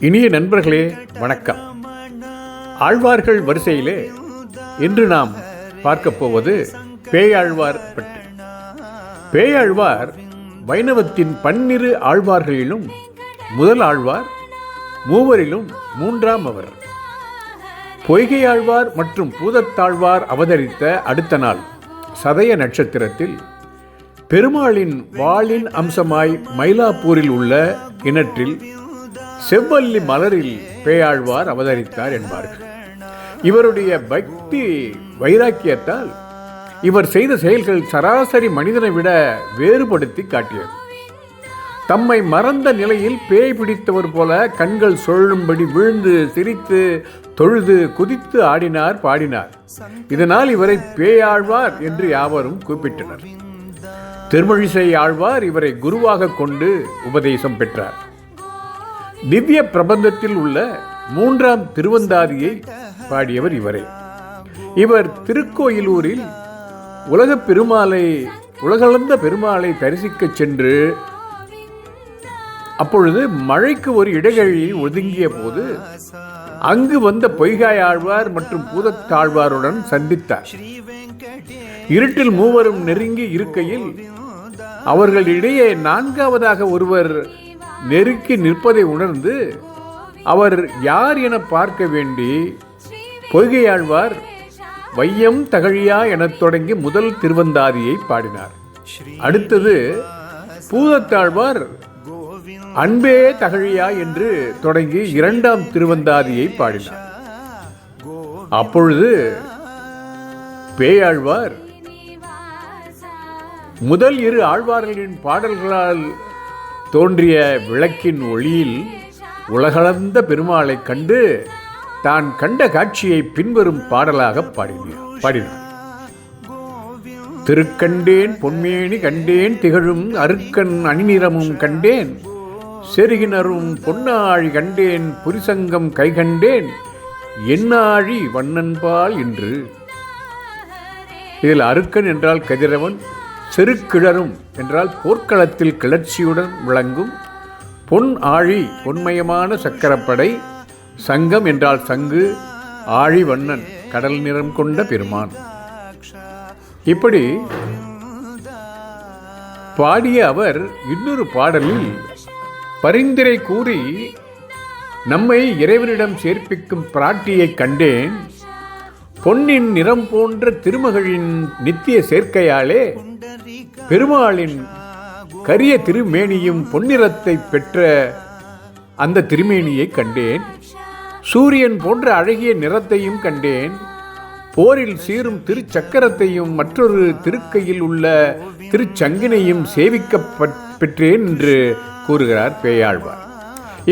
இனிய நண்பர்களே வணக்கம். ஆழ்வார்கள் வரிசையிலே இன்று நாம் பார்க்கப் போவது பேயாழ்வார் பற்றி. பேயாழ்வார் வைணவத்தின் பன்னிரு ஆழ்வார்களிலும் முதல் ஆழ்வார் மூவரிலும் மூன்றாம் அவர். பொய்கையாழ்வார் மற்றும் பூதத்தாழ்வார் அவதரித்த அடுத்த நாள் சதய நட்சத்திரத்தில் பெருமாளின் வாளின் அம்சமாய் மயிலாப்பூரில் உள்ள கிணற்றில் செவ்வல்லி மலரில் பேயாழ்வார் அவதரித்தார் என்பார்கள். இவருடைய பக்தி வைராக்கியத்தால் இவர் செய்த செயல்கள் சராசரி மனிதனை விட வேறுபடுத்தி காட்டியது. தம்மை மறந்த நிலையில் பேய் பிடித்தவர் போல கண்கள் சுழலும்படி விழுந்து சிரித்து தொழுது குதித்து ஆடினார் பாடினார். இதனால் இவரை பேயாழ்வார் என்று யாவரும் கூப்பிட்டனர். திருமழிசை ஆழ்வார் இவரை குருவாக கொண்டு உபதேசம் பெற்றார். திவ்ய பிரபந்தத்தில் உள்ள மூன்றாம் திருவந்தாதியை பாடியவர் இவரே. இவர் திருக்கோயிலூரில் உலக பெருமாளை உலகளந்த பெருமாளை தரிசிக்க சென்று அப்பொழுது மழைக்கு ஒரு இடைகழியில் ஒதுங்கிய போது அங்கு வந்த பொய்காய் ஆழ்வார் மற்றும் பூதத்தாழ்வாருடன் சந்தித்தார். இருட்டில் மூவரும் நெருங்கி இருக்கையில் அவர்களிடையே நான்காவதாக ஒருவர் நெருக்கி நிற்பதை உணர்ந்து அவர் யார் என பார்க்க வேண்டி பொய்கையாழ்வார் வையம் தகழியா எனத் தொடங்கி முதல் திருவந்தாதியை பாடினார். அடுத்தது பூதத்தாழ்வார் அன்பே தகழியா என்று தொடங்கி இரண்டாம் திருவந்தாதியை பாடினார். அப்பொழுது பேயாழ்வார் முதல் இரு ஆழ்வார்களின் பாடல்களால் தோன்றிய விளக்கின் ஒளியில் உலகளந்த பெருமாளைக் கண்டு தான் கண்ட காட்சியை பின்வரும் பாடலாக பாடினார். பாடினார். திருக்கண்டேன் பொன்மேனி கண்டேன் திகழும் அருக்கன் அணிநிறமும் கண்டேன் செருகினரும் பொன்னாழி கண்டேன் புரிசங்கம் கை கண்டேன் என்னாழி வண்ணன்பால் என்று இதில் அருக்கன் என்றால் கதிரவன் செருக்கிழரும் என்றால் போர்க்களத்தில் கிளர்ச்சியுடன் விளங்கும் பொன் ஆழி பொன்மயமான சக்கரப்படை சங்கம் என்றால் சங்கு ஆழிவண்ணன் கடல் நிறம் கொண்ட பெருமான். இப்படி பாடிய அவர் இன்னொரு பாடலில் பரிந்துரை கூறி நம்மை இறைவனிடம் சேர்ப்பிக்கும் பிராட்டியை கண்டேன் பொன்னின் நிறம் போன்ற திருமகளின் நித்திய சேர்க்கையாலே பெருமாளின் கரிய திருமேனியும் பொன்னிறத்தை பெற்ற அந்த திருமேனியை கண்டேன். சூரியன் போன்ற அழகிய நிறத்தையும் கண்டேன். போரில் சீரும் திருச்சக்கரத்தையும் மற்றொரு திருக்கையில் உள்ள திருச்சங்கினையும் சேவிக்க பெற்றேன் என்று கூறுகிறார் பேயாழ்வார்.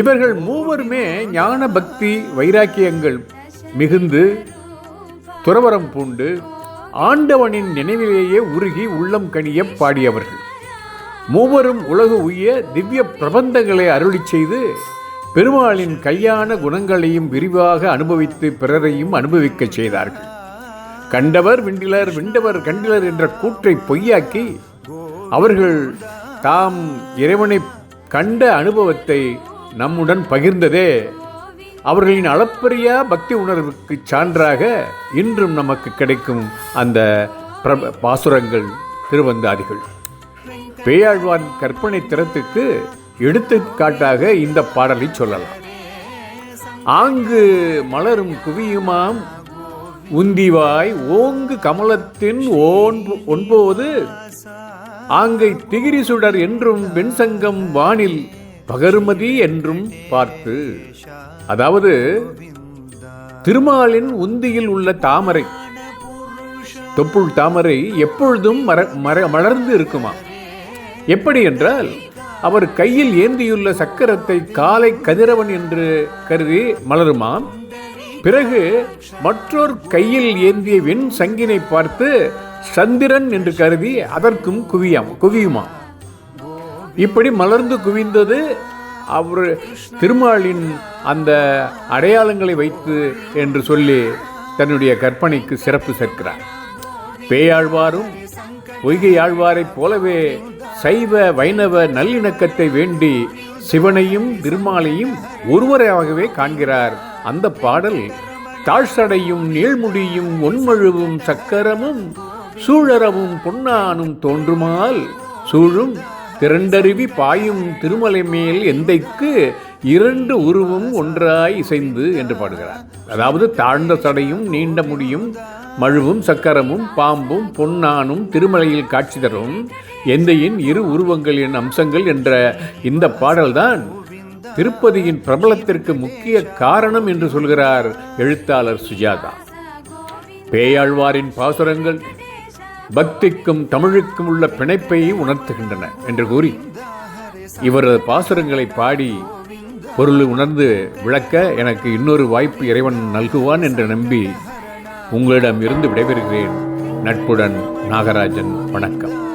இவர்கள் மூவருமே ஞான பக்தி வைராக்கியங்கள் மிகுந்து துறவரம் பூண்டு ஆண்டவனின் நினைவிலேயே உருகி உள்ளம் கனிய பாடியவர்கள். மூவரும் உலகு உய்ய திவ்ய பிரபந்தங்களை அருளி செய்து பெருமாளின் கல்யாண குணங்களையும் விரிவாக அனுபவித்து பிறரையும் அனுபவிக்கச் செய்தார்கள். கண்டவர் விண்டிலர் விண்டவர் கண்டிலர் என்ற கூற்றை பொய்யாக்கி அவர்கள் தாம் இறைவனை கண்ட அனுபவத்தை நம்முடன் பகிர்ந்ததே அவர்களின் அளப்பரிய பக்தி உணர்வுக்கு சான்றாக இன்றும் நமக்கு கிடைக்கும் அந்த பிரப பாசுரங்கள் திருவந்தாதிகள். பேயாழ்வான் கற்பனை திறத்துக்கு எடுத்துக்காட்டாக இந்த பாடலை சொல்லலாம். ஆங்கு மலரும் குவியுமாம் உந்திவாய் ஓங்கு கமலத்தின் ஓன்பு ஒன்போது ஆங்கை திகிரி சுடர் என்றும் வெண்சங்கம் வானில் பகருமதி என்றும் பார்த்து அதாவது திருமாலின் உந்தியில் உள்ள தாமரை தொப்புள் தாமரை எப்பொழுதும் மர மர மலர்ந்து இருக்குமா? எப்படி என்றால் அவர் கையில் ஏந்தியுள்ள சக்கரத்தை காலை கதிரவன் என்று கருதி மலருமாம். பிறகு மற்றொரு கையில் ஏந்திய வெண் சங்கினை பார்த்து சந்திரன் என்று கருதி அதற்கும் குவியாம் குவியுமாம். இப்படி மலர்ந்து குவிந்தது அவர் திருமாலின் அந்த அடையாளங்களை வைத்து என்று சொல்லி தன்னுடைய கற்பனைக்கு சிறப்பு சேர்க்கிறார். பேயாழ்வாரும் பொய்கை ஆழ்வாரைப் போலவே சைவ வைணவ நல்லிணக்கத்தை வேண்டி சிவனையும் திருமாலையும் ஒருவராகவே காண்கிறார். அந்த பாடல் தாழ்சடையும் நீள்முடியும் ஒன்மழுவும் சக்கரமும் சூழரவும் பொன்னானும் தோன்றுமால் சூழும் திரண்டருவி பாயும் திருமலை மேல் எந்தைக்கு இரண்டு உருவம் ஒன்றாய் இசைந்து என்று பாடுகிறார். அதாவது தாழ்ந்த சடையும் நீண்ட முடியும் மழுவும் சக்கரமும் பாம்பும் பொன்னானும் திருமலையில் காட்சி தரும் எந்தையின் இரு உருவங்களின் அம்சங்கள் என்ற இந்த பாடல்தான் திருப்பதியின் பிரபலத்திற்கு முக்கிய காரணம் என்று சொல்கிறார் எழுத்தாளர் சுஜாதா. பேயாழ்வாரின் பாசுரங்கள் பக்திக்கும் தமிழுக்கும் உள்ள பிணைப்பை உணர்த்துகின்றன என்று கூறி இவரது பாசுரங்களை பாடி பொருள் உணர்ந்து விளக்க எனக்கு இன்னொரு வாய்ப்பு இறைவன் நல்குவான் என்று நம்பி உங்களிடம் இருந்து விடைபெறுகிறேன். நட்புடன் நாகராஜன் வணக்கம்.